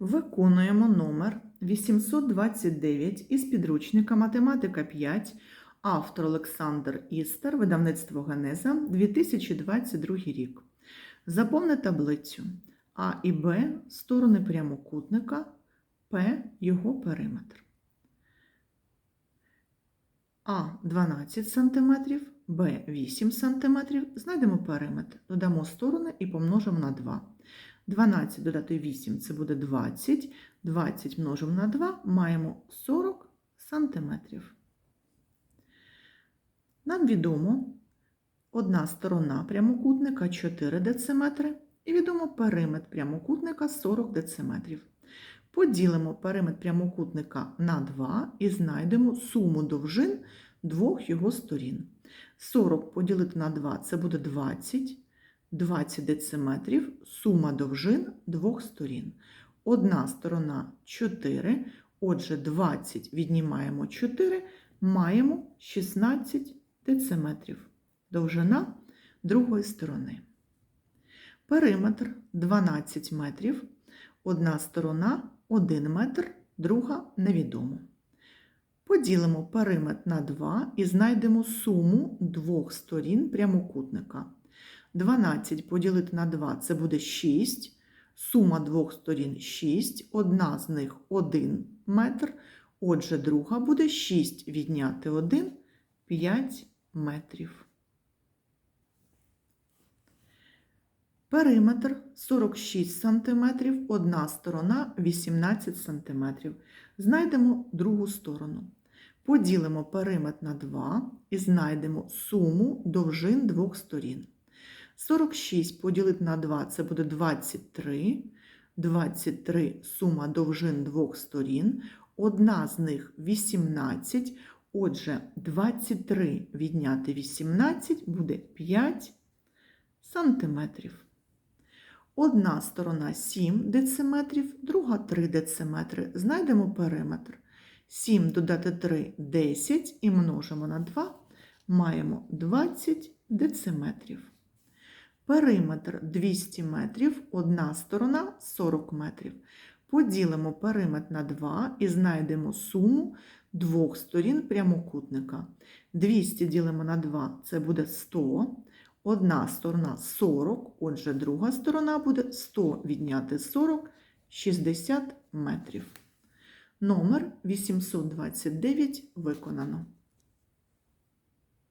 Виконуємо номер 829 із підручника Математика 5, автор Олександр Істер, видавництво Генеза, 2022 рік. Заповни таблицю А і Б сторони прямокутника, П його периметр. А 12 см, Б 8 см. Знайдемо периметр, додамо сторони і помножимо на 2. 12 додати 8 це буде 20. 20 множимо на 2, маємо 40 сантиметрів. Нам відомо одна сторона прямокутника 4 дециметри і відомо периметр прямокутника 40 дециметрів. Поділимо периметр прямокутника на 2 і знайдемо суму довжин двох його сторін. 40 поділити на 2 це буде 20. 20 дециметрів сума довжин двох сторін. Одна сторона 4, отже, 20 віднімаємо 4, маємо 16 дециметрів. Довжина другої сторони. Периметр 12 метрів. Одна сторона 1 метр, друга невідомо. Поділимо периметр на 2 і знайдемо суму двох сторін прямокутника. 12 поділити на 2 це буде 6. Сума двох сторін 6, одна з них 1 метр. Отже, друга буде 6 відняти 1 5 метрів. Периметр 46 см, одна сторона 18 см. Знайдемо другу сторону. Поділимо периметр на 2 і знайдемо суму довжин двох сторін. 46 поділити на 2 це буде 23. 23 сума довжин двох сторін. Одна з них 18. Отже, 23 відняти 18 буде 5 сантиметрів. Одна сторона 7 дециметрів, друга 3 дециметри. Знайдемо периметр. 7 додати 3 10 і множимо на 2, маємо 20 дециметрів. Периметр 200 метрів, одна сторона 40 метрів. Поділимо периметр на 2 і знайдемо суму двох сторін прямокутника. 200 ділимо на 2 це буде 100. Одна сторона 40, отже, друга сторона буде 100 відняти 40 60 метрів. Номер 829 виконано.